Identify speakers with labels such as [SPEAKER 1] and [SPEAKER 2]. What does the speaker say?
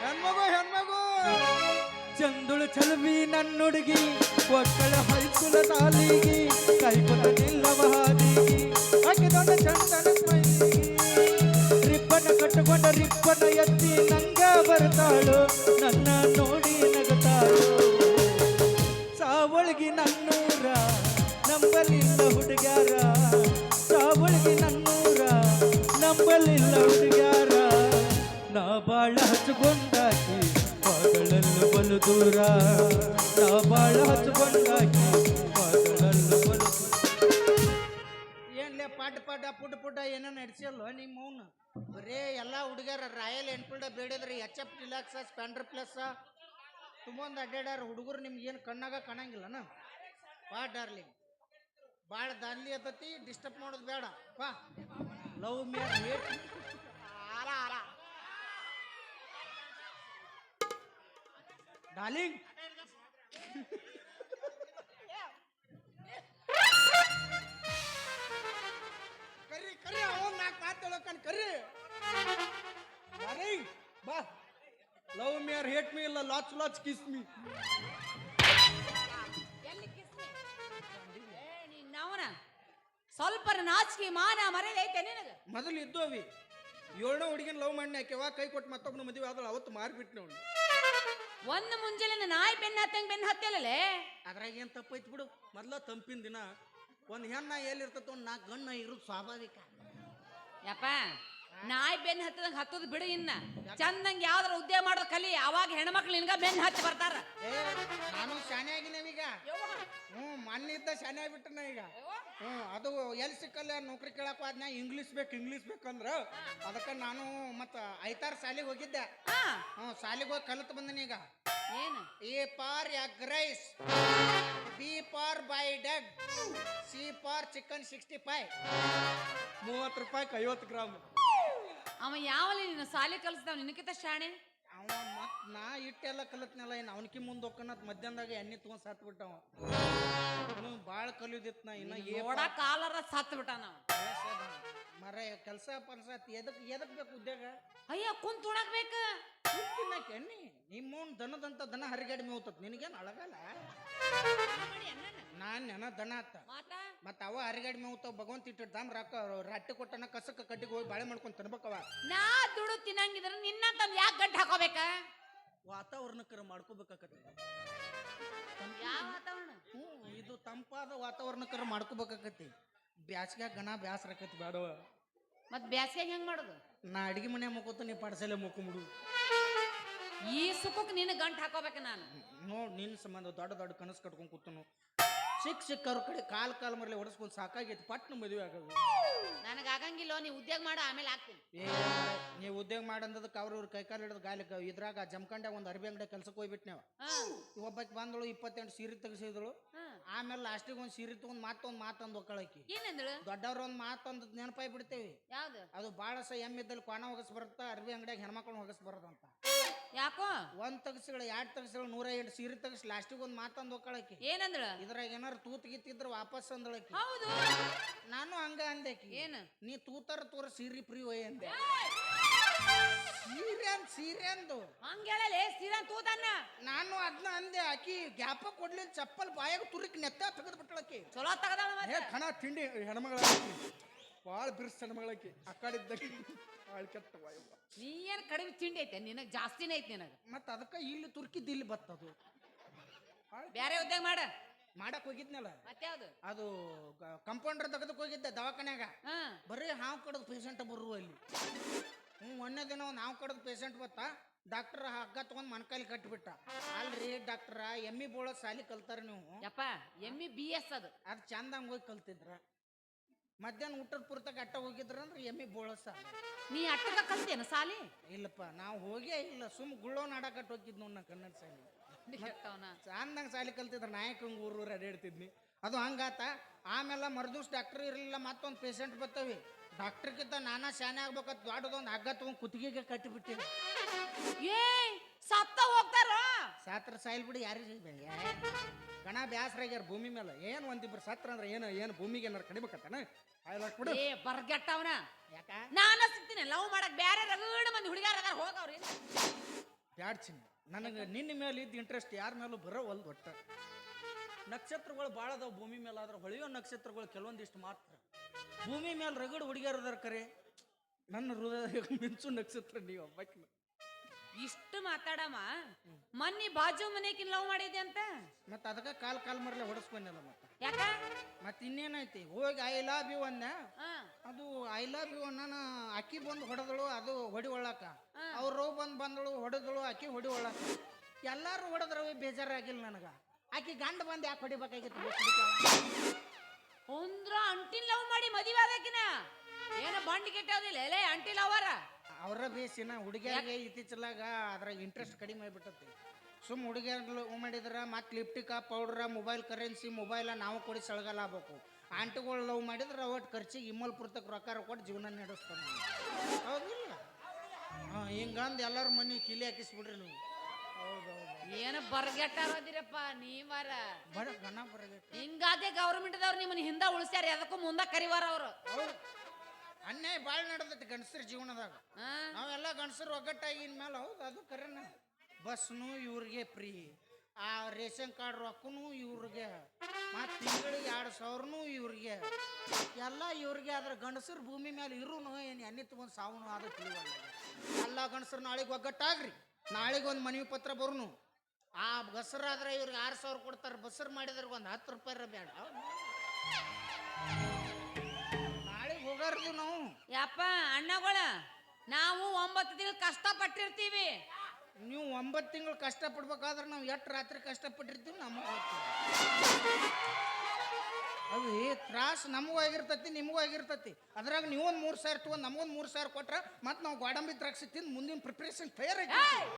[SPEAKER 1] ಹೆಣ್ಮಗು ಹೆಣ್ಮಗು!
[SPEAKER 2] ಚಂದುಳು ಚಲವಿ ನನ್ನುಡುಗಿ, ಒಕ್ಕಳ ಹೈಕುಲ ತಾಲಿಗಿ ಕೈಕುಲ ನಿಲ್ಲವ ಹಾದಿಗಿ. ಆಕೆ ದೊಡ್ಡ ಚಂದನ ರಿಪ್ಪನ ಕಟ್ಟುಕೊಂಡ ರಿಪ್ಪನ ಎತ್ತಿ ನಂಗ ಬರ್ತಾಳು ನನ್ನ ನೋಡಿ ನಗತಾಳು ಸಾವಳಿಗಿ ನನ್ನೂರ, ನಂಬಲಿಲ್ಲ ಹುಡುಗ್ಯಾರ. ಸಾವಳಿಗಿ ನನ್ನೂರ, ನಂಬಲಿಲ್ಲ ಹುಡುಗ ಬಾಳ ಹಚ್ಕೊಂಡಾಕಿ ಮಗಳನ್ನು ಬಲು ದೂರ. ನಾ ಬಾಳ ಹಚ್ಕೊಂಡಾಕಿ ಮಗಳನ್ನು ಬಲು
[SPEAKER 1] ಏನ್ಲೇ ಪಾಟ್ ಪಾಟ ಪುಟ ಪುಟ ಏನೋ ನಡೆಸಲ್ಲ ನಿಮ್ಮ ಮೌನ ಬರೇ ಎಲ್ಲ ಹುಡುಗರ Royal Enfield ಬೇಡಿದ್ರೆ H F deluxe splendor plus ತುಂಬೊಂದು ಅಡ್ಡಾಡ್ಯಾರ ಹುಡುಗರು ನಿಮ್ಗೆ ಏನು ಕಣ್ಣಾಗ ಕಾಣಂಗಿಲ್ಲನ? ಬಾ ಡಾರ್ಲಿಂಗ್. ಭಾಳ ದಾನ್ಲಿ ಅತತಿ ಡಿಸ್ಟರ್ಬ್ ಮಾಡೋದು ಬೇಡ. ಬಾ ಲವ್ ಮೇ ಡಾರ್ಲಿಂಗ್ ಕರಿ ಕರಿ ಅವನ್ ನಾಲ್ಕು ಮಾತು ಹೇಳೋಕನ್ ಕರಿ. ಡಾರ್ಲಿಂಗ್ ಬಾ. Love me or hate me ಇಲ್ಲ ಲಾಚ್ ಲಾಚ್ ಕಿಸ್ ಮಿ
[SPEAKER 3] ನಿನ್ನವನ ಸ್ವಲ್ಪ ನಾಚಿಕೆ ಮಾನ ಮರ್ಯಾದೆ ಐತೆ ನಿನಗ?
[SPEAKER 1] ಮೊದಲು ಇದ್ದೋವಿ. ಏಳನೇ ಹುಡುಗಿನ ಲವ್ ಮಾಡಿ ಹಾಕ್ಯವ ಕೈ ಕೊಟ್ಟು ಮತ್ತೊಬ್ಬನ ಮದುವೆ ಆದ್ರೆ ಅವತ್ತು ಮಾರ್ಬಿಟ್ನೆ ಅವ್ನು
[SPEAKER 3] ಒಂದು ಮುಂಜಾನೆ ನಾಯಿ ಬೆನ್ನ ಹತ್ತಂಗ್ ಬೆನ್ನ ಹತ್ತಿಲ್ಲಲೇ?
[SPEAKER 1] ಅದ್ರಾಗ ಏನ್ ತಪ್ಪೈತ್ ಬಿಡು. ಮೊದ್ಲ ತಂಪಿನ ದಿನ ಒಂದು ಹೆಣ್ಣ ಎಲ್ಲಿರ್ತೈತೆ ಒಂದ್ ನಾಲ್ಕು ಗಣ್ಣ ಇರೋದು ಸ್ವಾಭಾವಿಕ.
[SPEAKER 3] ಯಪ್ಪ ನಾಯಿ ಬೆನ್ನ ಹತ್ತದಂಗ್ ಹತ್ತದ ಬಿಡು ಇನ್ನ. ಚಂದಂಗ್ ಯಾವ್ದಾರ ಉದ್ಯೋಗ ಮಾಡೋದ್ ಕಲಿ ಅವಾಗ ಹೆಣ್ಮಕ್ಳು ನಿನ್ಗ ಬೆನ್ನ ಹತ್ತಿ ಬರ್ತಾರ.
[SPEAKER 1] ನಾನು ಶಾನೆ ಆಗಿನೇವೀಗ ಹ್ಞೂ ಮಣ್ಣಿದ್ದ ಶಾನೆ ಆಗ್ಬಿಟ್ಟನ ಈಗ. ಹ್ಞೂ ಅದು ಎಲ್ಲಿ ಸಿಕ್ಕಲ್ಲ ನೌಕರಿ ಕೇಳಕ್ ಹೋದ್ನ ಇಂಗ್ಲೀಷ್ ಬೇಕು ಇಂಗ್ಲೀಷ್ ಬೇಕಂದ್ರ ಅದಕ್ಕೆ ನಾನು ಮತ್ತು ಐತಾರ ಶಾಲಿಗ್ ಹೋಗಿದ್ದೆ.
[SPEAKER 3] ಹಾ.
[SPEAKER 1] ಹ್ಞೂ ಶಾಲೆಗೆ ಹೋಗಿ ಕಲಿತು ಬಂದನಿ ಈಗ.
[SPEAKER 3] ಏನು?
[SPEAKER 1] A for egg rice B for by ಡಗ್ C for chicken sixty five ಮೂವತ್ತು ರೂಪಾಯಿಗೆ ಐವತ್ತು ಗ್ರಾಮ್.
[SPEAKER 3] ಅವ ಯಾವಲ್ಲಿ ನಿನ್ನ ಸಾಲಿ ಕಲಿಸ್ತಾವ ನಿನಕಿತ ಶಾಣೆ?
[SPEAKER 1] ಅವ ಮತ್ ನಾ ಇಟ್ಟೆಲ್ಲ ಕಲತ್ನಲ್ಲ ಇನ್ನು ಅವನಕಿ ಮುಂದೆ ಹೋಗ್ಕನತ್ ಮಧ್ಯಾಹ್ನದಾಗ ಎಣ್ಣೆ ತೊಗೊಂಡ್ ಸತ್ ಬಿಟ್ಟವ ಅವನು ಭಾಳ ಕಲಿಯೋದಿತ್ತು ನಾ ಇನ್ನ ಏ
[SPEAKER 3] ನೋಡ ಕಾಲರ ಸತ್ ಬಿಟ್ಟ ನಾವು
[SPEAKER 1] ಮರ ಕೆಲಸ ಪಲ್ಸ ಎದಕ್ ಎದಕ್ ಬೇಕು ಉದ್ಯೋಗ?
[SPEAKER 3] ಅಯ್ಯ ಕುಂತ್ ಉಣಕ್ ಬೇಕ?
[SPEAKER 1] ತಿನ್ನಕ್ಕೆ ಎಣ್ಣಿ ನಿಮ್ಮವ್ನ ದನದಂತ ದನ ಹರಿಗಡಿ ಮೇವ್ತತ್ ನಿನಗೇನು ಅಳಗಲ್ಲ? ನಾನ್ ನೆನ ದನ ಅತ್ತ
[SPEAKER 3] ಮಾತ?
[SPEAKER 1] ಮತ್ತ ಅವ ಹರಿಗಡಿ ಮೇವ್ತಾವ ಭಗವಂತ ಇಟ್ಟಿಟ್ಟು ದಾಮ್ ರಾಕ ರಟ್ಟಿ ಕೊಟ್ಟನ ಕಸಕ್ಕ ಕಡ್ಡಿಗೆ ಹೋಗಿ ಬಾಳೆ ಮಾಡ್ಕೊಂಡು ತಿನ್ಬೇಕವ.
[SPEAKER 3] ನಾ ದುಡು ತಿನ್ನಂಗಿದ್ರ ನಿನ್ನಂತ ಯಾಕೆ ಗಡ್ಡ ಹಾಕೋಬೇಕ?
[SPEAKER 1] ವಾತಾವರಣಕ್ಕರ ಮಾಡ್ಕೋಬೇಕಾಗತ್ತೆ
[SPEAKER 3] ಯಾವ ವಾತಾವರಣ?
[SPEAKER 1] ತಂಪಾದ ವಾತಾವರಣಕ್ಕರ ಮಾಡ್ಕೋಬೇಕಾಕತಿ ಬ್ಯಾಸ್ಗ್ಯಾಗ ಗಣ ಬ್ಯಾಸರ ಆಕತಿ ಬೇಡವ
[SPEAKER 3] ಮತ್ ಬ್ಯಾಸ್ಗ್ಯಾಗ ಹೆಂಗ್ ಮಾಡೋದು?
[SPEAKER 1] ನಾ ಅಡಿಗೆ ಮನೆ ಮುಕ್ಕೋತ ನೀ ಪಡಸಲೆ ಮುಕ್ಕೊಂಬಿಡು.
[SPEAKER 3] ಈ ಸುಖಕ್ಕೆ ನಿನ್ನ ಗಂಟು ಹಾಕೋಬೇಕು ನಾನು.
[SPEAKER 1] ನೋಡಿ ನಿನ್ನ ಸಂಬಂಧ ದೊಡ್ಡ ದೊಡ್ಡ ಕನಸು ಕಟ್ಕೊಂಡು ಕೂತನು. ಸಿಕ್ ಸಿಕ್ಕವ್ರ ಕಡೆ ಕಾಲ್ ಕಾಲ್ ಮರಲಿ ಹೊಡೆಸ್ಕೊಂಡು ಸಾಕಾಗೈತಿ ಪಟ್ನ ಮದುವೆ ಆಗೋದು.
[SPEAKER 3] ನನಗೆ ಆಗಂಗಿಲ್ಲ ನೀ ಉದ್ಯೋಗ ಮಾಡ ಆಮೇಲೆ
[SPEAKER 1] ಏ ನೀವು ಉದ್ಯೋಗ ಮಾಡಂದದಕ್ಕೆ ಅವ್ರ ಇವ್ರ ಕೈಕಾಲು ಹಿಡಿದು ಗಾಲಿ ಇದ್ರಾಗ ಜಮಖಂಡ ಒಂದು ಅರ್ಬಿ ಅಂಗಡಿ ಕೆಲ್ಸಕ್ಕೆ ಹೋಗ್ಬಿಟ್ನೇವ
[SPEAKER 3] ಹಾ.
[SPEAKER 1] ಒಬ್ಬಾಕಿ ಬಂದಳು ಇಪ್ಪತ್ತೆಂಟು ಸೀರೆ ತೆಗೆಸಿದಳು. ಆಮೇಲೆ ಲಾಸ್ಟಿಗೆ ಒಂದು ಸೀರೆ ತಗೊಂಡ್ ಮಾತೊಂದು ಮಾತಂದು ಒಕ್ಕಳಕಿ.
[SPEAKER 3] ಏನಂದಳು?
[SPEAKER 1] ದೊಡ್ಡವ್ರ ಒಂದು ಮಾತೊಂದು ನೆನಪಾಯ್ ಬಿಡ್ತೇವಿ.
[SPEAKER 3] ಯಾವ್ದು?
[SPEAKER 1] ಅದು ಭಾಳ ಸಹ ಎಮ್ಮಿದ್ದಲ್ಲಿ ಕ್ವಾಣ ಹೋಗಸ್ ಬರುತ್ತಾ ಅರ್ಬಿ ಅಂಗಡಿಯಾಗ ಹೆಣ್ಮಕ್ಳು ಹೋಗಸ್ ಬರೋದಂತ.
[SPEAKER 3] ಯಾಕೋ?
[SPEAKER 1] ಒಂದ್ ತಗಸಿಗಳು ಎರಡ್ ತಗಸಿಗಳ ನೂರ ಎಂಟು ಸೀರೆ ತಗಸ್ ಲಾಸ್ಟಿಗೆ ಒಂದು ಮಾತಂದು ಒಕ್ಕಳಕಿ
[SPEAKER 3] ಏನಂದಳು?
[SPEAKER 1] ಇದ್ರಾಗ ಏನಾರ ತೂತ್ ಗಿತ್ತಿದ್ರ ವಾಪಸ್ ಅಂದಳಕ್ಕೆ
[SPEAKER 3] ಹೌದು.
[SPEAKER 1] ನಾನು ಹಂಗ ಅಂದೆಕಿ
[SPEAKER 3] ಏನು?
[SPEAKER 1] ನೀ ತೂತಾರ ತೋರ ಸೀರೆ ಫ್ರೀ ಒಯ್ ಅಂದೆ. ಸೀರೆ ಅಂದ್ ಸೀರೆ ಅಂದು.
[SPEAKER 3] ಹಂಗ ಸೀರೆ ತೂತನ್ನ
[SPEAKER 1] ನಾನು ಅದನ್ನ ಅಂದೆ ಆಕಿ ಗ್ಯಾಪ ಕೊಡ್ಲಿಲ್ಲ ಚಪ್ಪಲ್ ಬಾಯಾಗ ತುರಿಕ್ ನೆತ್ತ ತೆಗೆದು ಬಿಟ್ಟಳಕಿ
[SPEAKER 3] ಚಲೋ ತಗದಾಳ ಮತ್ತೆ.
[SPEAKER 1] ಕಣ ತಿಂಡಿ ಹೆಣ್ಮಗಳ ಭಾಳ ಬಿರ್ಸ್ ಮಗಳಕ್ಕೆ ಆ ಕಡೆ ಭಾಳ ಕೆಟ್ಟ ವಾಯವ್ವ
[SPEAKER 3] ನೀ ಏನ್ ಕಡಿಮೆ ತಿಂಡಿ ಐತೆ? ನಿನಗೆ ಜಾಸ್ತಿನೇ ಐತೆ ನಿನಗ.
[SPEAKER 1] ಮತ್ತು ಅದಕ್ಕೆ ಇಲ್ಲಿ ತುರ್ಕಿದ್ದು ಇಲ್ಲಿ ಬತ್ತದು
[SPEAKER 3] ಬೇರೆ ಉದ್ಯೋಗ ಮಾಡ.
[SPEAKER 1] ಮಾಡಕ್ ಹೋಗಿದ್ನಲ್ಲ?
[SPEAKER 3] ಮತ್ಯಾವ್ದು
[SPEAKER 1] ಅದು ಕಂಪೌಂಡರ್ ತೆಗೆದಕ್ಕೆ ಹೋಗಿದ್ದೆ ದವಾಖಾನ್ಯಾಗ.
[SPEAKER 3] ಹಾ.
[SPEAKER 1] ಬರೀ ಹಾವು ಕಡದ ಪೇಷಂಟ್ ಬರು ಅಲ್ಲಿ. ಹ್ಞೂ ಒಂದೇ ದಿನ ಒಂದು ಹಾವು ಕಡದ ಪೇಷಂಟ್ ಬತ್ತ ಡಾಕ್ಟರ್ ಹಗ್ಗ ತಗೊಂಡ್ ಮನ್ಕಾಲಿ ಕಟ್ಟಿಬಿಟ್ಟ ಅಲ್ರಿ ಡಾಕ್ಟ್ರ ಎಮ್ಮಿ ಬೋಳ ಸಾಲಿ ಕಲ್ತಾರ ನೀವು.
[SPEAKER 3] ಯಪ್ಪ ಎಮ್ಮಿ ಬಿ ಎಸ್ ಅದು.
[SPEAKER 1] ಅದು ಚಂದಂಗೆ ಹೋಗಿ ಕಲ್ತಿದ್ರ. ಮಧ್ಯಾಹ್ನ ಊಟದ ಪುರ್ತಕ್ಕೆ ಅಟ್ಟ ಹೋಗಿದ್ರ ಅಂದ್ರೆ ಎಮ್ಮಿ ಬೋಳಸ.
[SPEAKER 3] ನೀ ಅಟ್ಟದ ಕಲ್ತೇನ ಸಾಲಿ?
[SPEAKER 1] ಇಲ್ಲಪ್ಪ ನಾವು ಹೋಗೇ ಇಲ್ಲ ಸುಮ್ ಗುಳ್ಳೋ ನಾಡ ಹೋಗಿದ್ ನೋಡ್ ನಾ ಕನ್ನಡ ಸಾಲಿ. ಚಂದಂಗೆ ಸಾಲಿ ಕಲ್ತಿದ್ರ ನಾಯಕಂಗೆ ಊರು ಊರು ಅಡ್ಯಾಡ್ತಿದ್ನಿ. ಅದು ಹಂಗಾತ ಆಮೇಲೆ ಮರ್ದೂಸ್ ಡಾಕ್ಟರ್ ಇರಲಿಲ್ಲ ಮತ್ತೊಂದು ಪೇಷಂಟ್ ಬರ್ತವಿ ಡಾಕ್ಟರ್ಗಿಂತ ನಾನಾ ಶಾನೆ ಆಗ್ಬೇಕಂತ ದೊಡ್ಡದೊಂದು ಹಗ್ಗ ತಗೊಂಡು ಕುತ್ತಿಗೆಗೆ ಕಟ್ಟಿಬಿಟ್ಟಿವಿ
[SPEAKER 3] ಏ ಸತ್ತ ಹೋಗ್ತಾರ?
[SPEAKER 1] ಸಾತ್ರ ಸಾಯಿಲ್ ಬಿಡಿ ಯಾರಿಗೆ ಬ್ಯಾಸ್ರಾಗ್ಯಾರ ಭೂಮಿ ಮೇಲೆ. ಏನು ಒಂದಿಬ್ರು ಸತ್ರ ಅಂದ್ರೆ ಏನು ಏನು ಭೂಮಿಗೆ ಏನಾರು ಕಡಿಬೇಕತ್ತಾನ ಬಿಡು
[SPEAKER 3] ಏ ಬರ್ಗೆಟ್ಟವನ.
[SPEAKER 1] ಯಾಕ?
[SPEAKER 3] ನಾನು ಸಿಗ್ತೀನಿ ಲವ್ ಮಾಡಕ್ ಬ್ಯಾರೆ ರಗಡ ಮಂದಿ ಹುಡುಗಾರ ಅದಾರ ಹೋಗವ್ರಿ
[SPEAKER 1] ಬ್ಯಾಡ್ ಚಿನ್ನ. ನನಗೆ ನಿನ್ನ ಮೇಲೆ ಇದ್ದ ಇಂಟ್ರೆಸ್ಟ್ ಯಾರ ಮೇಲೂ ಬರೋ ಒಲ್ದು ಒಟ್ಟ. ನಕ್ಷತ್ರಗಳು ಭಾಳ ಅದಾವ ಭೂಮಿ ಮೇಲೆ ಆದ್ರೆ ಹೊಳೆಯೋ ನಕ್ಷತ್ರಗಳು ಕೆಲವೊಂದಿಷ್ಟು ಮಾತ್ರ. ಭೂಮಿ ಮೇಲೆ ರಗಡ್ ಹುಡುಗಿಯರದಾರ ಕರೆ. ನನ್ನ ಹೃದಯ ಮಿಂಚು ನಕ್ಷತ್ರ ನೀವು ಒಬ್ಬಾಕಿ
[SPEAKER 3] ಇಷ್ಟು ಮಾತಾಡಮ್ಮ. ಮೊನ್ನೆ ಬಾಜು ಮನೆಕಿನ್ ಲವ್ ಮಾಡಿದ್ದೆ ಅಂತ?
[SPEAKER 1] ಮತ್ತೆ ಅದಕ್ಕೆ ಕಾಲ್ ಕಾಲ್ ಮರಲೆ ಹೊಡಸ್ಕೊಂಡಲ್ಲ ಮತ್ತೆ.
[SPEAKER 3] ಯಾಕ?
[SPEAKER 1] ಮತ್ತೆ ಇನ್ನೇನೈತಿ? ಹೋಗಿ ಐ ಲವ್ ಯು
[SPEAKER 3] ಅನ್ನ
[SPEAKER 1] ಅದು ಐ ಲವ್ ಯು ಅನ್ನ ಅಕ್ಕಿ ಬಂದು ಹೊಡೆದಳು ಅದು ಹೊಡಿ ಒಳ್ಳಾಕ ಅವ್ರು ಬಂದು ಬಂದಳು ಹೊಡೆದಳು ಅಕ್ಕಿ ಹೊಡಿ ಒಳ್ಳಾಕ ಎಲ್ಲಾರು ಹೊಡೆದ್ರವಿ ಬೇಜಾರಾಗಿಲ್ಲ ನನಗ. ಆಕಿ ಗಂಡ ಬಂದು ಯಾಕೆ ಹೊಡಿಬೇಕಾಗಿತ್ತು
[SPEAKER 3] ಅಂದ್ರ ಅಂಟಿನ್ ಲವ್ ಮಾಡಿ ಮದುವೆ ಆದಕಿನ ಏನ ಬಂಡ್ ಕೆಟ್ಟ ಎಲೆ ಅಂಟಿ ಲವರ
[SPEAKER 1] ಅವರ ಬೇಸಿನ ಹುಡುಗಿಯರಿಗೆ ಇತ್ತೀಚಲಾಗ ಅದ್ರಾಗ ಇಂಟ್ರೆಸ್ಟ್ ಕಡಿಮೆ ಆಗಿಬಿಟ್ಟತಿ. ಸುಮ್ ಹುಡುಗಿಯರ್ಗಳು ಮಾಡಿದ್ರೆ ಮತ್ತೆ ಲಿಪ್ಟಿಕ ಪೌಡ್ರ ಮೊಬೈಲ್ ಕರೆನ್ಸಿ ಮೊಬೈಲ ನಾವು ಕೊಡಿ ಸಳಗಲ್ಲ ಆಗ್ಬೇಕು ಆಂಟಿಗಳು ಲವ್ ಮಾಡಿದ್ರೆ ಒಟ್ಟು ಖರ್ಚಿಗೆ ಇಮ್ಮಲ್ ಪುರ್ತಕ್ಕೆ ರೊಕ್ಕ ಕೊಟ್ಟು ಜೀವನ ನಡೆಸ್ತಾನೆ ಹೌದಿಲ್ಲ? ಹಾಂ ಹಿಂಗಂದು ಎಲ್ಲರ ಮನೆ ಕಿಲಿ ಹಾಕಿಸ್ಬಿಡ್ರಿ ನೀವು. ಏನು
[SPEAKER 3] ಏನ ಬರ್ಗೆಟ್ಟಾರದಿರಪ್ಪ ನೀವಾರ.
[SPEAKER 1] ಬರ ಗಣ ಬರಬೇಕು
[SPEAKER 3] ಹಿಂಗಾದೆ ಗೌರ್ಮೆಂಟ್ದವ್ರು ನಿಮ್ಮನ್ನ ಹಿಂದೆ ಉಳಿಸ್ಯಾರ ಅದಕ್ಕೂ ಮುಂದೆ ಕರಿವಾರ ಅವರು.
[SPEAKER 1] ಅನ್ಯಾಯ ಭಾಳ ನಡೆದೈತಿ ಗಂಡಸ್ರ ಜೀವನದಾಗ.
[SPEAKER 3] ಆ,
[SPEAKER 1] ನಾವೆಲ್ಲ ಗಂಡಸರು ಒಗ್ಗಟ್ಟಾಗಿನ ಮೇಲೆ ಹೌದು ಅದು ಕರೆನ. ಬಸ್ನು ಇವ್ರಿಗೆ ಫ್ರೀ ಆ ರೇಷನ್ ಕಾರ್ಡ್ ರೊಕ್ಕನು ಇವ್ರಿಗೆ ಮತ್ತು ತಿಂಗಳಿಗೆ ಎರಡು ಸಾವಿರನು ಇವ್ರಿಗೆ. ಎಲ್ಲ ಇವ್ರಿಗೆ ಆದ್ರೆ ಗಂಡಸರು ಭೂಮಿ ಮೇಲೆ ಇರುನು ಏನು ಎಣ್ಣೆ ತಗೊಂಡು ಸಾವನು ಅದು ತಿಳಿವಲ್ಲ ಎಲ್ಲ ಗಂಡಸರು ನಾಳೆಗೆ ಒಗ್ಗಟ್ಟಾಗ್ರಿ. ನಾಳೆಗೆ ಒಂದು ಮನವಿ ಪತ್ರ ಬರುನು. ಆ ಬಸ್ರಾದ್ರೆ ಇವ್ರಿಗೆ ಆರು ಸಾವಿರ ಕೊಡ್ತಾರೆ ಬಸ್ರು ಮಾಡಿದ್ರೆ ಒಂದು ಹತ್ತು ರೂಪಾಯಿ ಬೇಡ ಹೋಗಾರ್ದು ನಾವು.
[SPEAKER 3] ಯಪ್ಪ ಅಣ್ಣಗಳ ನಾವು ಒಂಬತ್ತು ತಿಂಗಳು ಕಷ್ಟ ಪಟ್ಟಿರ್ತೀವಿ
[SPEAKER 1] ನೀವು ಒಂಬತ್ತು ತಿಂಗಳು ಕಷ್ಟಪಡ್ಬೇಕಾದ್ರೆ ನಾವು ಎಷ್ಟು ರಾತ್ರಿ ಕಷ್ಟಪಟ್ಟಿರ್ತೀವಿ ನಮಗೆ ಅದು ಈ ತ್ರಾಸ ನಮಗೂ ಆಗಿರ್ತತಿ ನಿಮಗೂ ಆಗಿರ್ತತಿ. ಅದ್ರಾಗ ನೀವೊಂದು ಮೂರು ಸಾವಿರ ತೊಗೊಂಡು ನಮಗೊಂದು ಮೂರು ಸಾವಿರ ಕೊಟ್ರೆ ಮತ್ತೆ ನಾವು ಗೋಡಂಬಿ ದ್ರಾಕ್ಷಿ ತಿಂದು ಮುಂದಿನ ಪ್ರಿಪ್ರೇಷನ್ ತಯಾರಾಗಿ.